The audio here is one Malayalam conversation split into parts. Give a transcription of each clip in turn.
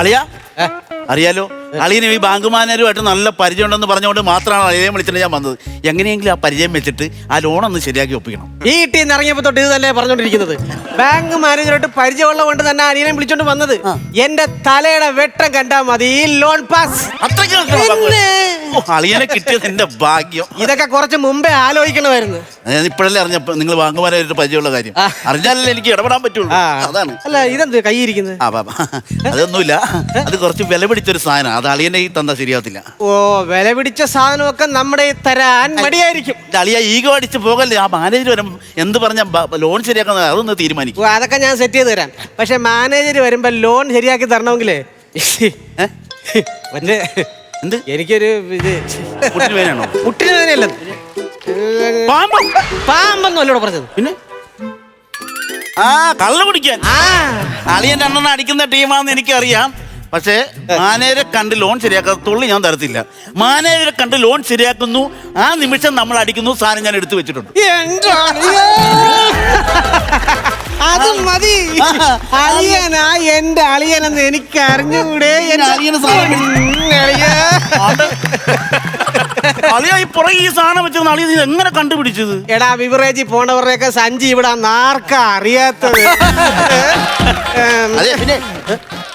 അളിയ? അറിയാലോ? അളിയനെ ഈ ബാങ്ക് മാനേജരുമായിട്ട് നല്ല പരിചയം ഉണ്ടെന്ന് പറഞ്ഞുകൊണ്ട് മാത്രമാണ് അളിയെ വിളിച്ചിട്ട് ഞാൻ വന്നത്. എങ്ങനെയെങ്കിലും ആ പരിചയം വെച്ചിട്ട് ആ ലോൺ ഒന്ന് ശരിയാക്കി ഒപ്പിക്കണം. ഈ ടീന്ന് ഇറങ്ങിയപ്പോ തൊട്ട് ഇത് തന്നെ പറഞ്ഞോണ്ടിരിക്കുന്നത് ബാങ്ക് മാനേജറായിട്ട് പരിചയമുള്ള കൊണ്ട് തന്നെ അനിയനെ വിളിച്ചോണ്ട് വന്നത് എന്റെ തലയുടെ വെട്ടം കണ്ടാ മതി. ഈ ലോൺ പാസ് അത്രയ്ക്ക് അളിയനെ കിട്ടിയത് എന്റെ ഭാഗ്യം. ഇതൊക്കെ കുറച്ച് മുമ്പേ ആലോചിക്കണമായിരുന്നു. ഞാൻ ഇപ്പോഴല്ലേ അറിഞ്ഞപ്പോ നിങ്ങൾ വാങ്ങുവാനായിട്ട് പരിചയമുള്ള കാര്യം. അറിഞ്ഞാലല്ലേ എനിക്ക് ഇടപെടാൻ പറ്റുള്ളൂ. അതാണ്. അല്ല ഇതെന്ത് കൈയിരിക്കുന്നത് ആ ബാബ അതൊന്നുമില്ല. അത് കുറച്ച് വില പിടിച്ചൊരു സാധനം. അത് അളിയനെ ഈ തന്നാ ശരിയാവത്തില്ല. ഓ വില പിടിച്ച സാധനമൊക്കെ നമ്മുടെ തരാൻ മടിയായിരിക്കും. അളിയ ഈഗോ അടിച്ച് പോകല്ലേ? ആ മാനേജർ വരും എന്ത് പറഞ്ഞ ലോൺ ശരിയാക്കുന്നത് അതൊന്ന് തീരുമാനിക്കും. അതൊക്കെ ഞാൻ സെറ്റ് ചെയ്ത് തരാം. പക്ഷെ മാനേജർ വരുമ്പോ ലോൺ ശരിയാക്കി തരണമെങ്കിലേ? മറ്റേ എന്ത്? എനിക്കൊരു ഇത് മുട്ടിന് വേദനയാണോ? മുട്ടിന് വേദനയല്ല. പാമ്പ്. പാമ്പൊന്നും പറഞ്ഞത്? പിന്നെ? ആ കള്ള കുടിക്കാൻ. അളിയൻ രണ്ടെണ്ണം അടിക്കുന്ന ടീമാണെന്ന് എനിക്കറിയാം. പക്ഷേ മാനേജരെ കണ്ട് ലോൺ ശരിയാക്കാത്ത തുള്ളി ഞാൻ തരത്തില്ല. മാനേജരെ കണ്ട് ലോൺ ശരിയാക്കുന്നു. ആ നിമിഷം നമ്മൾ അടിക്കുന്നു സാധനം ഞാൻ എടുത്തു വെച്ചിട്ടുണ്ട്. അത് മതി. അളിയനാ എന്റെ അളിയനെന്ന് എനിക്ക് അറിഞ്ഞുകൂടെ അളിയാ. ഈ പുറകെ ഈ സാധനം വെച്ചിരുന്ന അളിയ എങ്ങനെ കണ്ടുപിടിച്ചത്? എടാ ബിവറേജിൽ പോണവരുടെയൊക്കെ സഞ്ചി ഇവിടെ നാർക്ക അറിയാത്തത്? പിന്നെ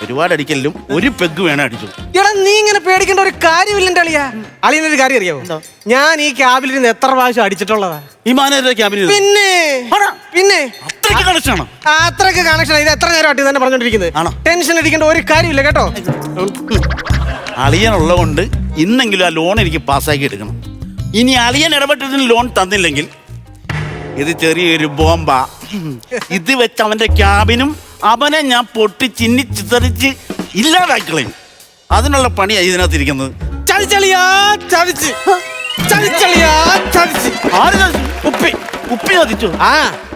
ഒരുപാട് അടിക്കലും ഒരു പെഗ് വേണം അടിച്ചു എടാ നീ ഇങ്ങനെ പേടിക്കേണ്ട ഒരു കാര്യമില്ലെന്റെ അളിയ. അളിയാ അളിയനൊരു കാര്യം അറിയാമോ ഞാൻ ഈ ക്യാബിൽ ഇരുന്ന് എത്ര പ്രാവശ്യം അടിച്ചിട്ടുള്ളതാ. ഈ മാനേജരുടെ ക്യാബിനിൽ പിന്നെ ആണോ? പിന്നെ. അത്രയ്ക്ക് കണക്ഷനാണോ ആ, അത്രയ്ക്ക് കണക്ഷൻ ഇത് എത്ര നേരം തന്നെ പറഞ്ഞോണ്ടിരിക്കുന്നത് ആണോ? ടെൻഷൻ അടിക്കേണ്ട ഒരു കാര്യമില്ല കേട്ടോ. അളിയനുള്ളത് കൊണ്ട് ഇന്നെങ്കിലും ആ ലോൺ എനിക്ക് പാസ്സാക്കി എടുക്കണം. ഇനി അളിയൻ ഇടപെട്ടതിന് ലോൺ തന്നില്ലെങ്കിൽ ഇത് ചെറിയൊരു ബോംബ. ഇത് വെച്ച് അവന്റെ ക്യാബിനും അവനെ ഞാൻ പൊട്ടി ചിന്നി ചിതറിച്ച് ഇല്ലാതാക്കളയും അതിനുള്ള പണിയാണ് ഇതിനകത്തിരിക്കുന്നത് ചതിച്ചളിയാ ചതിച്ച്. ചതിച്ചളിയാ ചതിച്ച്. ആര് ചതിച്ചു? ഉപ്പി. ഉപ്പി ചതിച്ചു. ആ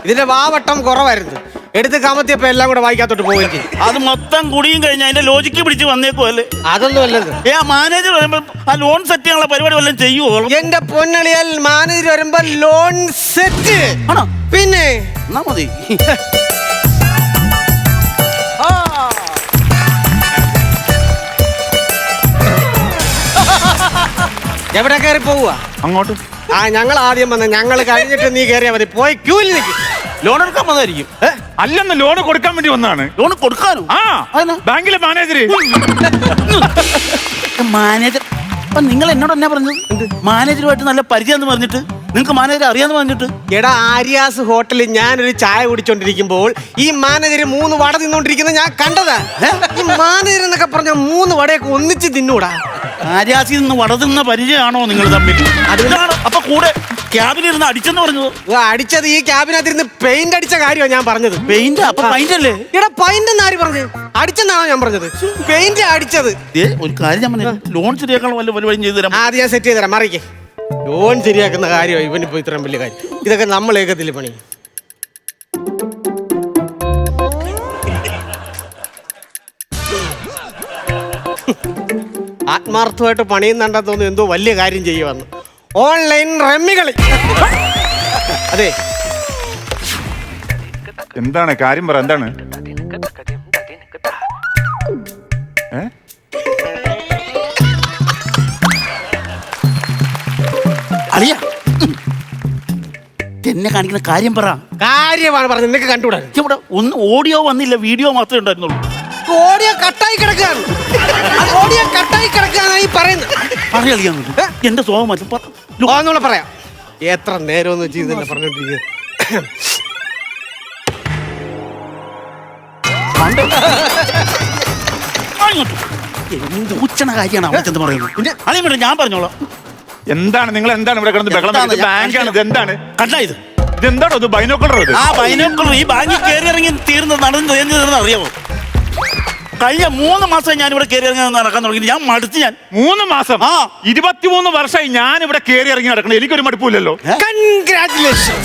ഇതിന്റെ വാവട്ടം കുറവായിരുന്നു. എടുത്ത് കമത്തിയപ്പോ എല്ലാം കൂടെ വായിക്കാത്തോട്ട് പോവുകയും ചെയ്യും. അത് മൊത്തം കുടിയും കഴിഞ്ഞ അതിന്റെ ലോജിക്ക് പിടിച്ച് വന്നേക്കുമല്ലേ അതൊന്നും അല്ലത്. ഏ ആ മാനേജർ വരുമ്പോ ആ ലോൺ സെറ്റ് ചെയ്യാനുള്ള പരിപാടി വല്ലതും ചെയ്യുമോ എന്റെ പൊന്നളിയാൽ മാനേജർ വരുമ്പോ ലോൺ സെറ്റ് ആണോ? പിന്നെ എന്നാ മതി. എവിടെ കയറി പോവുക അങ്ങോട്ട്. ആ ഞങ്ങൾ ആദ്യം വന്ന ഞങ്ങൾ കഴിഞ്ഞിട്ട് നീ കയറിയാ മതി. പോയി ക്യൂവിൽ നിൽക്കും ലോൺ എടുക്കാൻ വന്നതായിരിക്കും. അല്ലെന്ന് ലോൺ കൊടുക്കാൻ വേണ്ടി വന്നാണ് ലോൺ കൊടുക്കാനോ? ആ? ബാങ്കിലെ മാനേജർ മാനേജർ അപ്പൊ നിങ്ങൾ എന്നോട് എന്നാ പറഞ്ഞത്? മാനേജറുമായിട്ട് നല്ല പരിചയം എന്ന് പറഞ്ഞിട്ട്? നിങ്ങൾക്ക് മാനേജർ അറിയാന്ന് പറഞ്ഞിട്ട്? എടാ ആര്യാസ് ഹോട്ടലിൽ ഞാൻ ഒരു ചായ കുടിച്ചോണ്ടിരിക്കുമ്പോൾ ഈ മാനേജർ മൂന്ന് വട തിന്നോണ്ടിരിക്കുന്നത് ഞാൻ കണ്ടതാ. ഈ മാനേജർ എന്നൊക്കെ പറഞ്ഞ മൂന്ന് വടയൊക്കെ ഒന്നിച്ച് തിന്നൂടാ. ആര്യാസിൽ നിന്ന് വടതുന്ന പരിചയമാണോ നിങ്ങൾ തമ്മിൽ? അതിനാണ് അപ്പൊ കൂടെ ക്യാബിനിരുന്ന് അടിച്ചെന്ന് പറഞ്ഞത്? ഓ, അടിച്ചത് ഈ ക്യാബിനകത്തിരുന്ന് പെയിന്റ് അടിച്ച കാര്യമാണ് ഞാൻ പറഞ്ഞത്. പെയിന്റ് അപ്പൊ പെയിന്റ് അല്ലേ? എടാ പൈന്റ് എന്ന് ആര് പറഞ്ഞു അടിച്ചെന്നാണോ ഞാൻ പറഞ്ഞത്? പെയിന്റ് അടിച്ചത്. ദേ, ഒരു കാര്യം ഞാൻ പറഞ്ഞു. ലോൺ ശരിയാക്കാൻ വല്ല പരിപാടിയും ചെയ്തു തരാം. ആദ്യം ഞാൻ സെറ്റ് ചെയ്ത് തരാം. മറിക്കേ. ലോൺ ശരിയാക്കുന്ന കാര്യമാണ് ഇവനിപ്പോ ഇത്രയും വലിയ കാര്യം. ഇതൊക്കെ നമ്മൾ ഏകത്തിൽ പണി. ആത്മാർത്ഥമായിട്ട് പണിയുന്നുണ്ടെന്ന് തോന്നുന്നു എന്തോ വലിയ കാര്യം ചെയ്യുമെന്ന് ഓൺലൈൻ റമ്മികളി. അതെ. എന്താണ്? കാര്യം പറ എന്താണ്? അളിയ. എന്നെ കാണിക്കുന്ന കാര്യം പറ. കാര്യമാണ് പറഞ്ഞത് നിനക്ക് കണ്ടുകൂടാ. ഇവിടെ ഒന്ന് ഓഡിയോ വന്നില്ല വീഡിയോ മാത്രമേ ഉണ്ടായിരുന്നുള്ളൂ. ഓഡിയോ കട്ടായി കിടക്കാണ്. ഓഡിയോ കട്ടായി കിടക്കാണ് ഈ പറയുന്നത് അറിയാം എന്റെ സ്വഭാവം മാറ്റും. പറയാം. എത്ര നേരം എന്ന് വെച്ച് ഇതന്നെ പറഞ്ഞോണ്ടിരിക്കുക. എന്ത് ഉച്ചണ കാര്യമാണ് അവിടെ ചെന്ന് പറയുന്നത്. അളിയ വേണ്ട ഞാൻ പറഞ്ഞോളാം. എന്താണ്? നിങ്ങൾ എന്താണ് ഇവിടെ കിടന്ന് ബഹളം ബാങ്കാണ് ഇത് എന്താണ്? കണ്ട ഇത്. ഇതെന്താണോ ഇത് ബൈനോക്കുളർ ആ ബൈനോക്കുളർ ഈ ബാങ്കിൽ കയറി ഇറങ്ങി തീർന്ന് നടന്ന് എന്ത് തീർന്ന് അറിയാമോ കഴിഞ്ഞ മൂന്ന് മാസം ഞാൻ ഇവിടെ കയറി ഇറങ്ങി നടക്കാൻ തുടങ്ങി. ഞാൻ മടുത്ത് ഞാൻ. മൂന്ന് മാസം? ആ. ഇരുപത്തിമൂന്ന് വർഷമായി ഞാൻ ഇവിടെ കയറി ഇറങ്ങി നടക്കണം. എനിക്കൊരു മടുപ്പില്ലല്ലോ കൺഗ്രാറ്റുലേഷൻ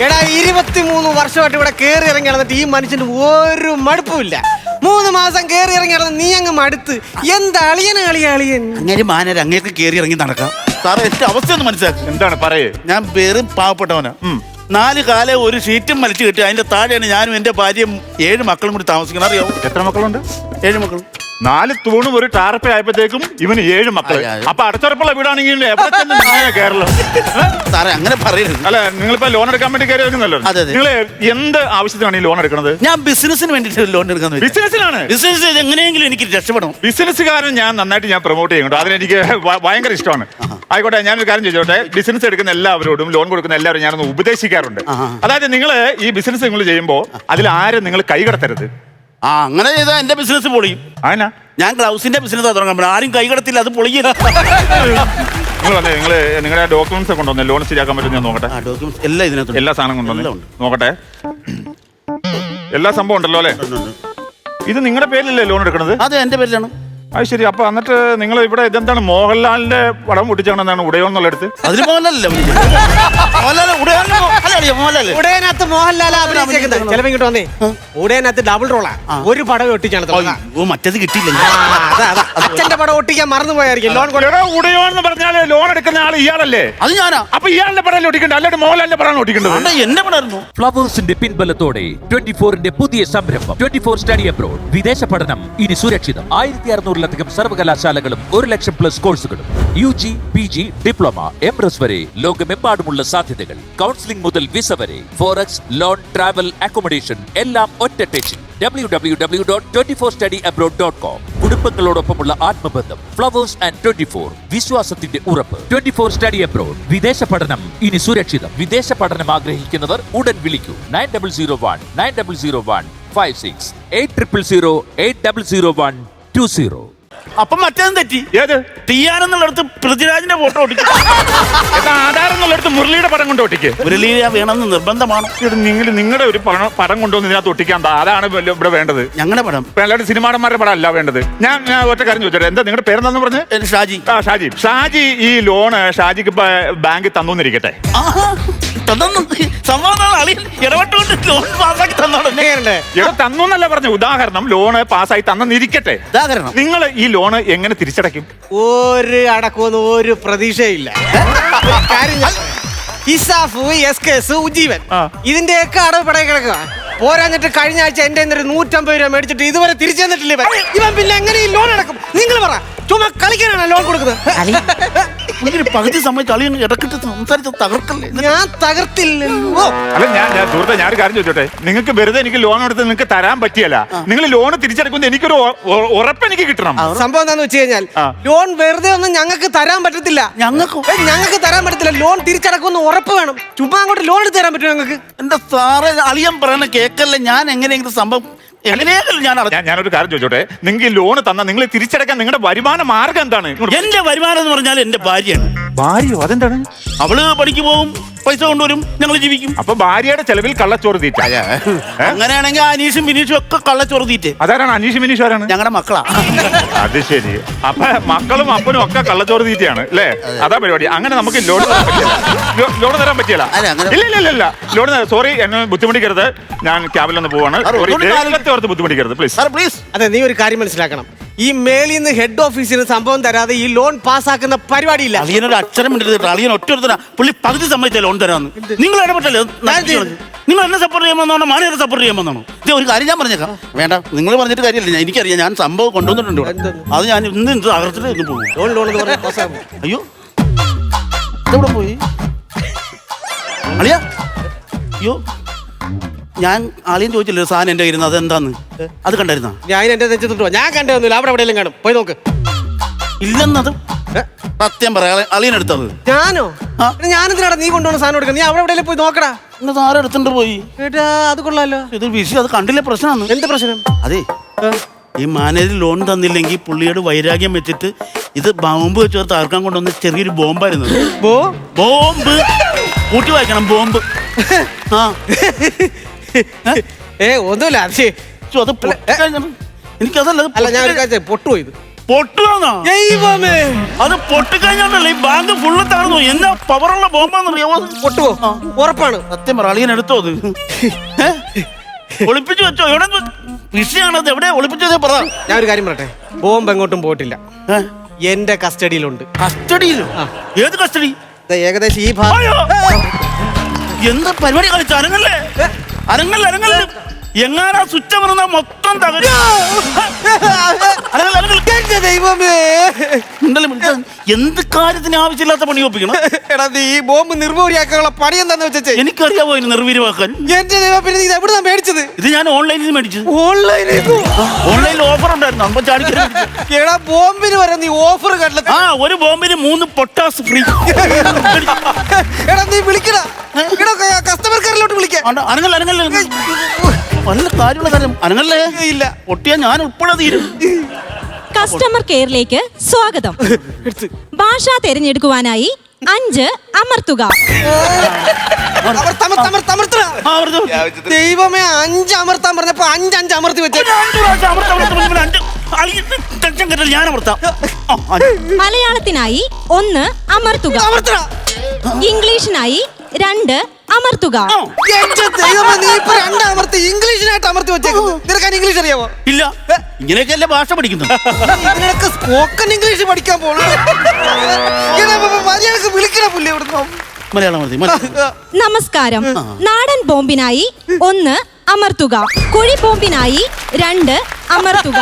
എടാ ഇരുപത്തിമൂന്ന് വർഷമായിട്ട് ഇവിടെ കയറി ഇറങ്ങി നടന്നിട്ട് ഈ മനുഷ്യന് ഒരു മടുപ്പുമില്ല. മൂന്ന് മാസം കയറി ഇറങ്ങി നടന്ന് നീ അങ്ങ് മടുത്ത്. എന്താ അളിയൻ അളിയ അളിയൻ? അങ്ങനെ മാനര അങ്ങേക്ക് കയറി ഇറങ്ങി നടക്കാം. സാറേ എന്റെ അവസ്ഥ ഒന്ന് മനസ്സിലാക്കി. എന്താണ്? പറയേ. ഞാൻ വെറും പാവപ്പെട്ടവനാ. നാല് കാലം ഒരു ഷീറ്റും വലിച്ചു കിട്ടി അതിന്റെ താഴെയാണ് ഞാനും എന്റെ ഭാര്യയും ഏഴ് മക്കളും കൂടി താമസിക്കണം അറിയോ എത്ര മക്കളുണ്ട്? ഏഴ് മക്കളും. നാല് തൂണും ഒരു ടാർപ്പ ആയപ്പോഴത്തേക്കും ഇവന് ഏഴ് മക്കൾ. അയ്യ. അപ്പൊ അടച്ചുറപ്പുള്ള വീടാണെങ്കിൽ കേരളം? സാറേ അങ്ങനെ പറയരുത്. അല്ല നിങ്ങളിപ്പോ ലോൺ എടുക്കാൻ വേണ്ടി കയറി അതെ. നിങ്ങൾ എന്ത് ആവശ്യത്തിനാണ് ഈ ലോൺ എടുക്കുന്നത്? ഞാൻ ബിസിനസിന് വേണ്ടിട്ട് ലോൺ എടുക്കുന്നത് ബിസിനസ്സിലാണ് ബിസിനസ് എങ്ങനെയെങ്കിലും എനിക്ക് രക്ഷപ്പെടണം. ബിസിനസ്സുകാരൻ ഞാൻ നന്നായിട്ട് ഞാൻ പ്രൊമോട്ട് ചെയ്യുന്നുണ്ട്. അതിനെനിക്ക് എനിക്ക് ഭയങ്കര ഇഷ്ടമാണ്. ആയിക്കോട്ടെ ഞാനൊരു കാര്യം ചോദിച്ചോട്ടെ. ബിസിനസ് എടുക്കുന്ന എല്ലാവരോടും ലോൺ കൊടുക്കുന്ന എല്ലാവരും ഞാനൊന്ന് ഉപദേശിക്കാറുണ്ട്. അതായത് നിങ്ങൾ ഈ ബിസിനസ് നിങ്ങൾ ചെയ്യുമ്പോൾ അതിൽ ആരും നിങ്ങൾ കൈകടത്തരുത്? ആ അങ്ങനെ ചെയ്താൽ എന്റെ ബിസിനസ് പൊളിയും. അതിനാ ഞാൻ ഗ്ലൗസിന്റെ ബിസിനസ് തുടങ്ങാൻ ആരും കൈകടത്തില്ല അത് പൊളിയില്ല നിങ്ങൾ വന്നേ നിങ്ങൾ നിങ്ങളുടെ ഡോക്യുമെന്റ്സ് കൊണ്ടുവന്നേ ലോൺ ശരിയാക്കാൻ പറ്റും ഞാൻ നോക്കട്ടെ. ഡോക്യുമെന്റ്സ് എല്ലാം ഇതിനകത്ത് എല്ലാ സാധനം കൊണ്ടുവന്നേ. എല്ലാം നോക്കട്ടെ. എല്ലാ സംഭവം ഉണ്ടല്ലോ അല്ലേ? ഇത് നിങ്ങളുടെ പേരിലല്ലേ ലോൺ എടുക്കുന്നത്? അതെ എന്റെ പേരിലാണ്. അത് ശരി അപ്പൊ എന്നിട്ട് നിങ്ങൾ ഇവിടെ ഇതെന്താണ്? മോഹൻലാലിന്റെ പടം പൊട്ടിച്ചാണെന്നാണ് ഉടയോ എന്നുള്ള അടുത്ത്? അതിന് മോഹൻലാലല്ല ഉടയനകത്ത് മോഹൻലാൽ അഭിനയിച്ചേക്കുന്നത്. ചിലപ്പോ ഇങ്ങോട്ട് വന്നേ. ഉടയനകത്ത് ഡബിൾ റോളാ ഒരു പടം ഒട്ടിച്ചാണ് മറ്റത് കിട്ടിയില്ല. ആ, അതാ, അതാ. അച്ഛന്റെ പടം ഒട്ടിക്കാൻ മറന്നുപോയായിരിക്കും ലോൺ കൊടു- എടോ, ഉടയോ എന്ന് പറഞ്ഞാൽ ലോൺ എടുക്കുന്ന ആൾ ഇയാളല്ലേ? അത് ഞാനാ. അപ്പൊ ഇയാളുടെ പടം ഒട്ടിക്കണ്ട അല്ലാണ്ട് മോഹൻലാലിന്റെ പടം ഒട്ടിക്കേണ്ടത്. എന്റെ എന്നെ പടായിരുന്നു. ഫ്ലവേഴ്സിന്റെ പിൻബലത്തോടെ ട്വന്റി ഫോറിന്റെ പുതിയ സംരംഭം ട്വന്റി ഫോർ സ്റ്റഡി അബ്രോഡ് വിദേശ പഠനം ഇനി സുരക്ഷിതം. ആയിരത്തി അറുന്നൂറിലധികം സർവകലാശാലകളും ഒരു ലക്ഷം പ്ലസ് കോഴ്സുകളും U G P G diploma M S വരെ ലോകമെമ്പാടുമുള്ള സാധ്യതകൾ. കൗൺസിലിംഗ് മുതൽ വിസ വരെ. ഫോറക്സ് ലോൺ ട്രാവൽ അക്കോമഡേഷൻ എല്ലാം ഒറ്റ ടെച്ചിൽ W W W dot twenty four study abroad dot com കുടുംബങ്ങളോടൊപ്പമുള്ള ആത്മബന്ധം. ഫ്ലവേഴ്സ് ആൻഡ് ട്വന്റി ഫോർ വിശ്വാസത്തിന്റെ ഉറപ്പ്. ട്വന്റി ഫോർ സ്റ്റഡി അബ്രോഡ് വിദേശ പഠനം ഇനി സുരക്ഷിതം. വിദേശ പഠനം ആഗ്രഹിക്കുന്നവർ ഉടൻ വിളിക്കൂ. Nine double zero one nine double zero one five six eight triple zero eight double zero one two zero. അപ്പൊ മറ്റേതും തെറ്റി. ഏത്? തീയാനെന്നുള്ളടത്ത് പൃഥ്വിരാജിന്റെ ഫോട്ടോ ഒട്ടിച്ചു എന്നാ ആധാരം എന്നുള്ളടുത്ത് മുരളിയുടെ പടം കൊണ്ട് ഒട്ടിക്ക്. മുരളി വേണമെന്ന് നിർബന്ധമാണ്. ഇത് നിങ്ങൾ നിങ്ങളുടെ ഒരു പടം പടം കൊണ്ടുവന്ന് ഇതിനകത്ത് ഒട്ടിക്കാൻ താ. അതാണ് ഇവിടെ വേണ്ടത്. ഞങ്ങളുടെ പടം. ഇപ്പൊ അല്ലാണ്ട് സിനിമാടന്മാരുടെ പടം അല്ല വേണ്ടത്. ഞാൻ ഞാൻ ഒറ്റ കാര്യം ചോദിച്ചോട്ടെ? എന്താ നിങ്ങളുടെ പേരെന്താന്ന് പറഞ്ഞ്? ഷാജി. ആ ഷാജി. ഷാജി ഈ ലോണ് ഷാജിക്ക് ഇപ്പൊ ബാങ്ക് തന്നോന്നിരിക്കട്ടെ. ആഹാ, തന്നു അളിയൻ ഇടപെട്ടുകൊണ്ട് ലോൺ പാസ്സാക്കി പറഞ്ഞു ഉദാഹരണം ലോണ് പാസ്സായി തന്നിരിക്കട്ടെ ഉദാഹരണം. നിങ്ങൾ ഈ ലോണ് എങ്ങനെ തിരിച്ചടയ്ക്കും? ഒരു അടക്കമൊന്നും ഒരു പ്രതീക്ഷയില്ല. കാര്യം ഞാൻ- ESAF S K S Ujjivan. ആ. ഇതിന്റെയൊക്കെ അടവ് പടയെ കിടക്കുക പോരാഞ്ഞിട്ട് കഴിഞ്ഞ ആഴ്ച എന്റെ ഒരു നൂറ്റമ്പത് രൂപ മേടിച്ചിട്ട് ഇതുവരെ തിരിച്ചു തന്നിട്ടില്ല ഇവൻ. ഇവൻ പിന്നെ എങ്ങനെ ഈ ലോൺ അടക്കും? നിങ്ങൾ പറ. ചുമ്മാ കളിക്കാനാണ് ലോൺ കൊടുക്കുന്നത്. ഒരു പകുതി സമയത്ത് അളിയൻ ഇടക്കിട്ട് സംസാരിച്ച് തകർക്കല്ലേ? ഞാൻ തകർത്തില്ലല്ലോ അല്ല ഞാൻ ഞാൻ സുഹൃത്തെ ഞാൻ ഒരു കാര്യം ചോദിച്ചോട്ടെ? നിങ്ങൾക്ക് വെറുതെ എനിക്ക് ലോൺ എടുത്ത് നിങ്ങൾക്ക് തരാൻ പറ്റിയല്ല. നിങ്ങൾ ലോൺ തിരിച്ചടക്കുമ്പോൾ എനിക്കൊരു ഉ- ഉറപ്പ് എനിക്ക് കിട്ടണം. സംഭവം എന്താന്ന് വെച്ച് കഴിഞ്ഞാൽ ആ. ലോൺ വെറുതെ ഒന്നും ഞങ്ങൾക്ക് തരാൻ പറ്റത്തില്ല. ഞങ്ങൾക്ക് ഞങ്ങൾക്ക് തരാൻ പറ്റത്തില്ല. ലോൺ തിരിച്ചടക്കുമെന്ന് ഉറപ്പ് വേണം. ചുമ്മാ അങ്ങോട്ട് ലോൺ എടുത്ത് തരാൻ പറ്റുമോ ഞങ്ങൾക്ക്? എന്താ സാറേ അളിയൻ പറയണ കേക്കല്ലേ ഞാൻ എങ്ങനെയെങ്കിലും സംഭവം എങ്ങനെയെങ്കിലും ഞാൻ അടച്ചു ഞാൻ ഞാനൊരു കാര്യം ചോദിച്ചോട്ടെ? നിങ്ങൾക്ക് ഈ ലോൺ തന്ന നിങ്ങൾ തിരിച്ചടക്കാൻ നിങ്ങളുടെ വരുമാന മാർഗം എന്താണ്? ഇങ്ങോട്ട് എന്റെ വരുമാനം എന്ന് പറഞ്ഞാൽ എന്റെ ഭാര്യയാണ്. ഭാര്യയോ? അതെന്താണ്? അവൾ പണിക്ക് പോകും. പൈസ കൊണ്ടുവരും ഞങ്ങൾ ജീവിക്കും. അപ്പൊ ഭാര്യയുടെ ചെലവിൽ കള്ളച്ചോറ് തീറ്റ. അങ്ങനെയാണെങ്കിൽ അനീഷും ബിനീഷും ഒക്കെ കള്ളച്ചോറ് തീറ്റ്. അതാരാണ്? അനീഷ് മിനീഷ് ആരാണ്? ഞങ്ങളുടെ മക്കളാ. അത് ശരി. അപ്പൊ മക്കളും അപ്പനും ഒക്കെ കള്ളച്ചോറ് തീറ്റയാണ് അല്ലേ? അതാ. പരിപാടി. അങ്ങനെ നമുക്ക് ലോൺ ലോൺ തരാൻ പറ്റിയല്ല. അല്ല, അങ്ങനെ- ഇല്ല ഇല്ല ഇല്ല ലോഡ് ലോൺ സോറി എന്നെ ബുദ്ധിമുട്ടിക്കരുത്. ഞാൻ ക്യാബിൽ ഒന്ന് പോവാണ്. ബുദ്ധിമുട്ടിക്കരുത് പ്ലീസ് സാർ പ്ലീസ് അതെ നീ ഒരു കാര്യം മനസ്സിലാക്കണം. ഈ മേളിൽ നിന്ന് ഹെഡ് ഓഫീസിന് സംഭവം തരാതെ ഈ ലോൺ പാസ്സാക്കുന്ന പരിപാടിയില്ല. അളിയനൊരു അക്ഷരം മിണ്ടരുത് അളിയൻ ഒറ്റ പുള്ളി പകുതി സമ്മതിച്ച ലോൺ തരാന്ന്. നിങ്ങൾ ഇടപെട്ടല്ലേ? നിങ്ങൾ എന്നെ സപ്പോർട്ട് ചെയ്യുമെന്നാണോ? എന്നെ സപ്പോർട്ട് ചെയ്യുമെന്നാണോ? ഇത് ഒരു കാര്യം ഞാൻ പറഞ്ഞേക്കാം. വേണ്ട നിങ്ങൾ പറഞ്ഞിട്ട് കാര്യമില്ല. ഞാൻ എനിക്കറിയാം. ഞാൻ സംഭവം കൊണ്ടുവന്നിട്ടുണ്ട് ഇവിടെ. അത് ഞാൻ ഇന്ന് ഇന്ന് തകർത്തിട്ട് ഇന്ന് പോകും. അയ്യോ. ഇതെവിടെ പോയി? അളിയ. അയ്യോ. ഞാൻ ആളിയും ചോദിച്ചില്ല സാധനം എന്റെ കയ്യിൽ അത് എന്താന്ന് അത് കണ്ടായിരുന്നു? ഞാൻ എന്റെ നെഞ്ചത്തിട്ട് ഞാൻ കണ്ടതൊന്നുമില്ല. അവിടെ എവിടെയെങ്കിലും കാണും. പോയി നോക്ക്. ഇല്ലെന്നത്? സത്യം പറയാ അളിയൻ എടുത്തത്. ഞാനോ? ഞാനെന്തിനാടാ നീ കൊണ്ടുവന്ന സാധനം എടുക്കുന്നത്? നീ അവിടെ എവിടെയെങ്കിലും പോയി നോക്കടാ. ഇന്ന് ആരെടുത്തിട്ട് പോയി? അത് കൊള്ളാലോ. ഇത് വിഷു അത് കണ്ടില്ല പ്രശ്നമാണ്? എന്ത് പ്രശ്നം? അതെ. ഈ മാനേജർ ലോൺ തന്നില്ലെങ്കിൽ പുള്ളിയോട് വൈരാഗ്യം വെച്ചിട്ട് ഇത് ബോംബ് വെച്ച് ചേർത്ത് ആർക്കാൻ കൊണ്ടുവന്ന ചെറിയൊരു ബോംബായിരുന്നു. ബോംബ്. കൂട്ടി വായിക്കണം ബോംബ്. ആ. ഏ? ഒന്നുമില്ല. അത്. ചോ, അത് പൊട്ടിക്കഴിഞ്ഞ- എനിക്കതല്ല അത് അല്ല ഞാൻ ഒരു കാര്യം പൊട്ടുവാന്നോ? ദൈവമേ. അത് പൊട്ടിക്കഴിഞ്ഞോണ്ടല്ലേ ഈ ബാങ്ക് ഫുള്ള് എന്നാ പവറുള്ള പൊട്ടുവോ? ഉറപ്പാണ്. സത്യം പറ അളിയൻ എടുത്തോ അത്? ഏ? ഒളിപ്പിച്ചു വെച്ചോ എവിടെ വിഷയാണത് എവിടെ ഒളിപ്പിച്ചു വെച്ചോ പറ. ഞാൻ ഒരു കാര്യം പറയട്ടെ? ബോംബ് എങ്ങോട്ടും പോയിട്ടില്ല. ഏ? എന്റെ കസ്റ്റഡിയിലുണ്ട്. കസ്റ്റഡിയിലോ? ഏത് കസ്റ്റഡി? ദേ ഏകദേശം ഈ ഭാഗം അയ്യോ! എന്താ പരിപാടി? കളിച്ച അരങ്ങല്ല അരങ്ങല്ല എങ്ങാനാ സ്വിച്ച് അമർന്ന മൊത്തം തകരും അനങ്ങല്ല, അനങ്ങല്ല. എന്റെ ദൈവമേ. ഉണ്ടല്ലോ, ഇത് എന്ത് കാര്യത്തിന് ആവശ്യമില്ലാത്ത പണി ഒപ്പിക്കണം? എടാ നീ ഈ ബോംബ് നിർവൂരിയാക്കാനുള്ള പണി എന്താന്ന് വെച്ചേ. എനിക്കറിയാവോ ഇതിന് നിർവീര്യമാക്കാൻ? എന്റെ ദൈവം പിന്നെ ഇത് എവിടുന്നാ മേടിച്ചത്? ഇത് ഞാൻ ഓൺലൈനിൽ നിന്ന് മേടിച്ചത് ഓൺലൈനിൽ ഓൺലൈനിൽ ഓഫർ ഉണ്ടായിരുന്നു. അപ്പൊ ചാടിക്കറി എടാ ബോംബിന് വരെ നീ ഓഫർ കണ്ടത് ആ ഒരു ബോംബിന് മൂന്ന് പൊട്ടാസ് ഫ്രീ. എടാ നീ വിളിക്കടാ. കസ്റ്റമർ കെയറിലോട്ട് വിളിക്കാം. അനങ്ങല്ല അനങ്ങല്ല. നല്ല കാര്യമുള്ള കാര്യം. അനങ്ങല്ലേ? ഇല്ല. പൊട്ടിയാ ഞാൻ ഉൾപ്പെടെ തീരും. കസ്റ്റമർ കെയറിലേക്ക് സ്വാഗതം. ഭാഷ തിരഞ്ഞെടുക്കുവാനായി അഞ്ച് അമർത്തുക. അമർത്ത്, അമർത്ത്, ദൈവമേ അഞ്ച് അമർത്താൻ പറഞ്ഞപ്പോ അഞ്ച് അഞ്ച് അമർത്തി വെച്ചേ. ഞാൻ അമർത്താം. ആ. മലയാളത്തിനായി ഒന്ന് അമർത്തുക. ഇംഗ്ലീഷിനായി രണ്ട് അമർത്തുക. ആ, എന്റെ ദൈവമേ നീ ഇപ്പൊ രണ്ട് അമർത്തി ഇംഗ്ലീഷിനായിട്ട് അമർത്തി വെച്ചേക്കുന്നു. നിനക്ക് ഇംഗ്ലീഷ് അറിയാമോ ഇല്ല. ഇങ്ങനെയൊക്കെയല്ലേ ഭാഷ പഠിക്കുന്നു നിനക്ക് സ്പോക്കൺ ഇംഗ്ലീഷ് പഠിക്കാൻ പോണു. മര്യാദയ്ക്ക് വിളിക്കണ പുള്ളി ഇവിടുന്ന്. മലയാളം മതി മലയാളം. നമസ്കാരം. നാടൻ ബോംബിനായി ഒന്ന് അമർത്തുക. കുഴി ബോംബിനായി രണ്ട് അമർത്തുക.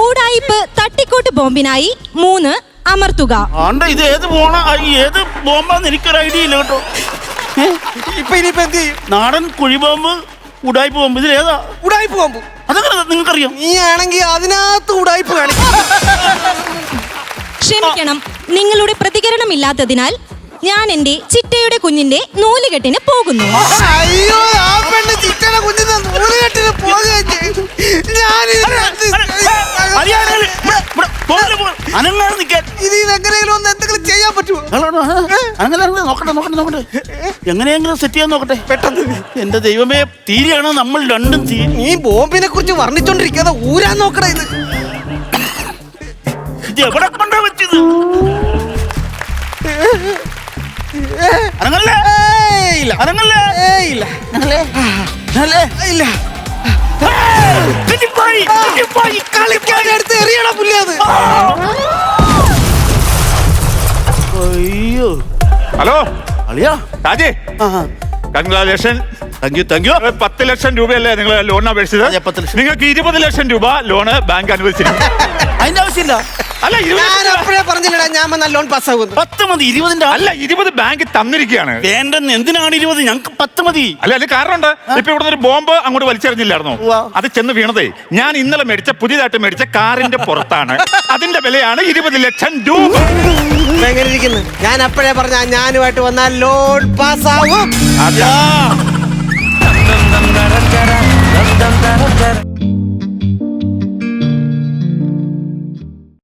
ഊടായിപ്പ് തട്ടിക്കൂട്ട് ബോംബിനായി മൂന്ന് അമർത്തുക. ആണ്ട ഇത് ഏത് പോണ ആ, ഏത് ബോംബാന്ന് എനിക്കൊരു ഐഡിയ ഇല്ല കേട്ടോ? ഇപ്പൊ ഇനിയിപ്പോ എന്ത് ചെയ്യും? നാടൻ കുഴിബോംബ് ഉടായ്പ ബോംബ് ഇതിൽ ഏതാ? ഉടായ്പ ബോംബ്. അതെങ്ങനെ നിങ്ങൾക്കറിയാം? നീ ആണെങ്കിൽ അതിനകത്ത് ഉടായ്പ കാണിക്കും. ക്ഷമിക്കണം. നിങ്ങളുടെ പ്രതികരണം ഇല്ലാത്തതിനാൽ ഞാൻ എന്റെ ചിറ്റയുടെ കുഞ്ഞിന്റെ നൂലുകെട്ടിന് പോകുന്നു. അയ്യോ ആ പെണ്ണ് ചിറ്റയുടെ കുഞ്ഞിന്റെ നൂലുകെട്ടിന് പോവുകയും ചെയ്തു ഞാൻ നിൽക്കാൻ. ഇത് എങ്ങനെയെങ്കിലും ഒന്ന് എന്തെങ്കിലും ചെയ്യാൻ പറ്റുമോ? അങ്ങനെ നോക്കട്ടെ നോക്കട്ടെ നോക്കട്ടെ. എങ്ങനെയെങ്കിലും സെറ്റ് ചെയ്യാൻ നോക്കട്ടെ. പെട്ടെന്ന്. എന്റെ ദൈവമേ തീരെയാണ് നമ്മൾ രണ്ടും തീരെ നീ ബോംബിനെ കുറിച്ച് വർണിച്ചോണ്ടിരിക്കാതെ ഊരാൻ നോക്കണേ ഇത്. ഇത് എവിടെ കൊണ്ടാ വെച്ചത്? അനങ്ങല്ലേ? അനങ്ങല്ലേ? ഇല്ല. ഇല്ല. അയ്യോ. ഹലോ. അളിയാ. രാജേ. Congratulation thank you thank you പത്ത് ലക്ഷം രൂപയല്ലേ നിങ്ങൾ ലോൺ അപേക്ഷിച്ചത്? ലക്ഷം. നിങ്ങൾക്ക് ഇരുപത് ലക്ഷം രൂപ ലോണ് ബാങ്ക് അനുവദിച്ചിരിക്കും അതിന്റെ ആവശ്യമില്ല. അല്ല ഞാൻ അപ്പോഴേ പറഞ്ഞില്ലടാ ഞാൻ വന്ന ലോൺ പാസ്സാകുന്നു പത്ത് മതി ഇരുപതിന്റെ ആ- അല്ല ഇരുപത് ബാങ്ക് തന്നിരിക്കുകയാണ്. വേണ്ടെന്ന് എന്തിനാണ് ഇരുപത്? ഞങ്ങൾക്ക് പത്ത് മതി. അല്ല അല്ലെ കാരണം ഇപ്പൊ ഇവിടെ ഒരു ബോംബ് അങ്ങോട്ട് വലിച്ചെറിഞ്ഞില്ലായിരുന്നു? അത് ചെന്ന് വീണതേ. ഞാൻ ഇന്നലെ മേടിച്ച പുതിയതായിട്ട് മേടിച്ച കാറിന്റെ പുറത്താണ്. അതിന്റെ വിലയാണ് ഇരുപത് ലക്ഷം രൂപ. ഞാൻ അപ്പോഴേ പറഞ്ഞ ഞാനുമായിട്ട് വന്നാൽ ലോഡ് പാസ്സാവും. അതാ.